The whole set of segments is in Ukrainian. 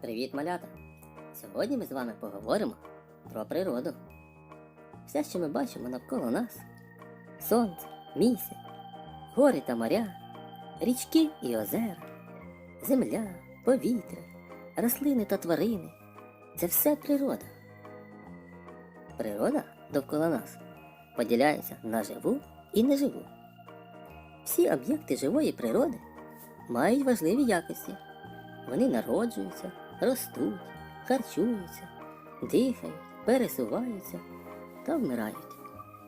Привіт, малята! Сьогодні ми з вами поговоримо про природу. Все, що ми бачимо навколо нас: сонце, місяць, гори та моря, річки і озера, земля, повітря, рослини та тварини це все природа. Природа довкола нас поділяється на живу і неживу. Всі об'єкти живої природи мають важливі якості. Вони народжуються, ростуть, харчуються, дихають, пересуваються та вмирають.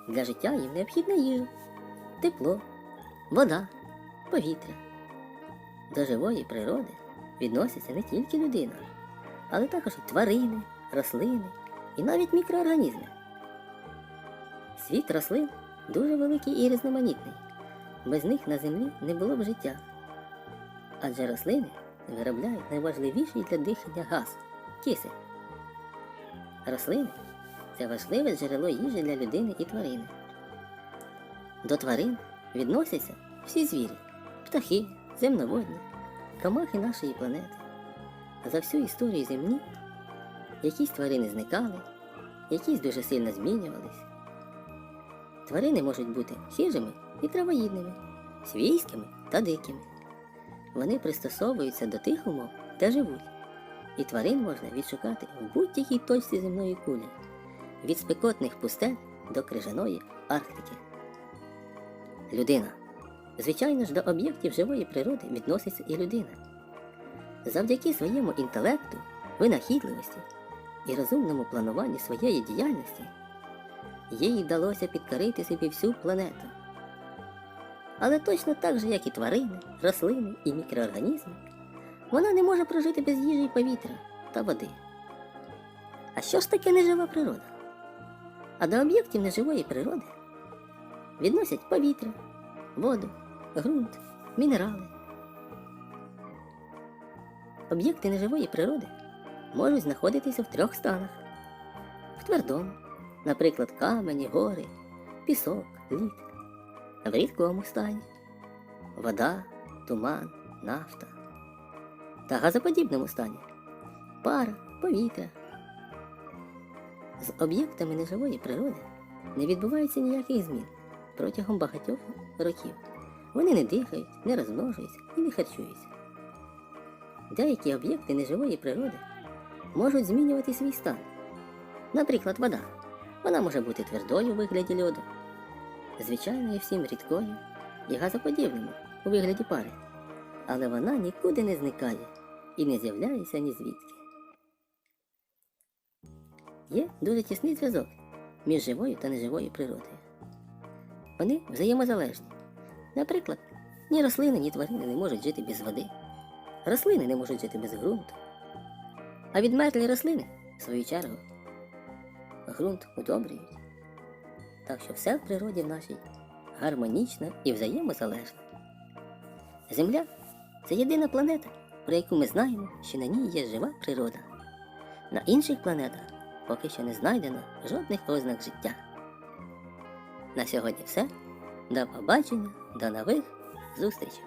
Для життя їм необхідна їжа, тепло, вода, повітря. До живої природи відносяться не тільки людина, але також і тварини, рослини і навіть мікроорганізми. Світ рослин дуже великий і різноманітний. Без них на землі не було б життя. Адже рослини виробляють найважливіший для дихання газ кисень. Рослини це важливе джерело їжі для людини і тварини. До тварин відносяться всі звірі, птахи, земноводні, комахи нашої планети. За всю історію землі якісь тварини зникали, якісь дуже сильно змінювались. Тварини можуть бути хижими і травоїдними, свійськими та дикими. Вони пристосовуються до тих умов, де живуть, і тварин можна відшукати в будь-якій точці земної кулі, від спекотних пустель до крижаної Арктики. Людина. Звичайно ж, до об'єктів живої природи відноситься і людина. Завдяки своєму інтелекту, винахідливості і розумному плануванню своєї діяльності їй вдалося підкорити собі всю планету. Але точно так же, як і тварини, рослини і мікроорганізми, вона не може прожити без їжі і повітря та води. А що ж таке нежива природа? А до об'єктів неживої природи відносять повітря, воду, ґрунт, мінерали. Об'єкти неживої природи можуть знаходитися в трьох станах: в твердому, наприклад, камені, гори, пісок, лід в рідкому стані вода, туман, нафта та газоподібному стані пара, повітря. З об'єктами неживої природи не відбувається ніяких змін протягом багатьох років. Вони не дихають, не розмножуються і не харчуються. Деякі об'єкти неживої природи можуть змінювати свій стан. Наприклад, вода. Вона може бути твердою у вигляді льоду, звичайною всім рідкою і газоподібною у вигляді пари, але вона нікуди не зникає і не з'являється ні звідки. Є дуже тісний зв'язок між живою та неживою природою. Вони взаємозалежні. Наприклад, ні рослини, ні тварини не можуть жити без води. Рослини не можуть жити без ґрунту. А відмерлі рослини, в свою чергу, ґрунт удобрюють. Так що все в природі нашій гармонічно і взаємозалежне. Земля це єдина планета, про яку ми знаємо, що на ній є жива природа. На інших планетах поки що не знайдено жодних ознак життя. На сьогодні все. До побачення, до нових зустрічей!